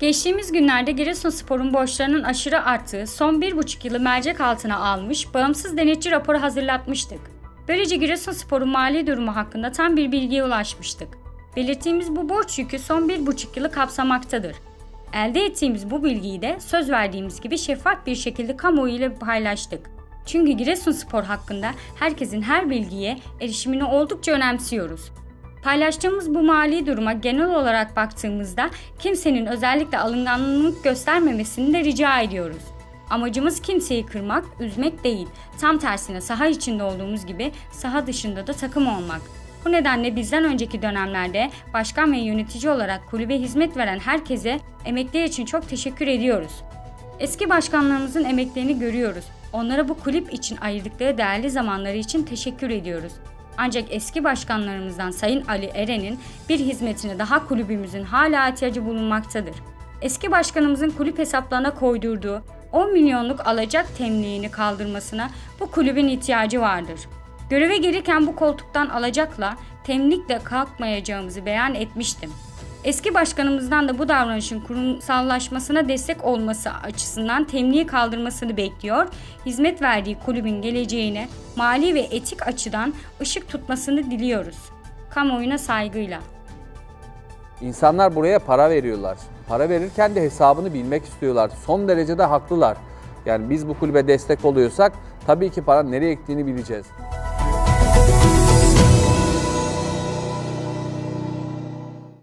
Geçtiğimiz günlerde Giresunspor'un borçlarının aşırı arttığı son bir buçuk yılı mercek altına almış bağımsız denetçi raporu hazırlatmıştık. Böylece Giresunspor'un mali durumu hakkında tam bir bilgiye ulaşmıştık. Belirttiğimiz bu borç yükü son bir buçuk yılı kapsamaktadır. Elde ettiğimiz bu bilgiyi de söz verdiğimiz gibi şeffaf bir şekilde kamuoyu ile paylaştık. Çünkü Giresunspor hakkında herkesin her bilgiye erişimini oldukça önemsiyoruz. Paylaştığımız bu mali duruma genel olarak baktığımızda kimsenin özellikle alınganlık göstermemesini de rica ediyoruz. Amacımız kimseyi kırmak, üzmek değil. Tam tersine saha içinde olduğumuz gibi saha dışında da takım olmak. Bu nedenle bizden önceki dönemlerde başkan ve yönetici olarak kulübe hizmet veren herkese emekleri için çok teşekkür ediyoruz. Eski başkanlarımızın emeklerini görüyoruz. Onlara bu kulüp için ayırdıkları değerli zamanları için teşekkür ediyoruz. Ancak eski başkanlarımızdan Sayın Ali Eren'in bir hizmetine daha kulübümüzün hala ihtiyacı bulunmaktadır. Eski başkanımızın kulüp hesaplarına koydurduğu 10 milyonluk alacak temliğini kaldırmasına bu kulübün ihtiyacı vardır. Göreve gelirken bu koltuktan alacakla, temlikle kalkmayacağımızı beyan etmiştim. Eski başkanımızdan da bu davranışın kurumsallaşmasına destek olması açısından temliği kaldırmasını bekliyor, hizmet verdiği kulübün geleceğine mali ve etik açıdan ışık tutmasını diliyoruz. Kamuoyuna saygıyla. İnsanlar buraya para veriyorlar. Para verirken de hesabını bilmek istiyorlar. Son derece de haklılar. Yani biz bu kulübe destek oluyorsak tabii ki para nereye gittiğini bileceğiz.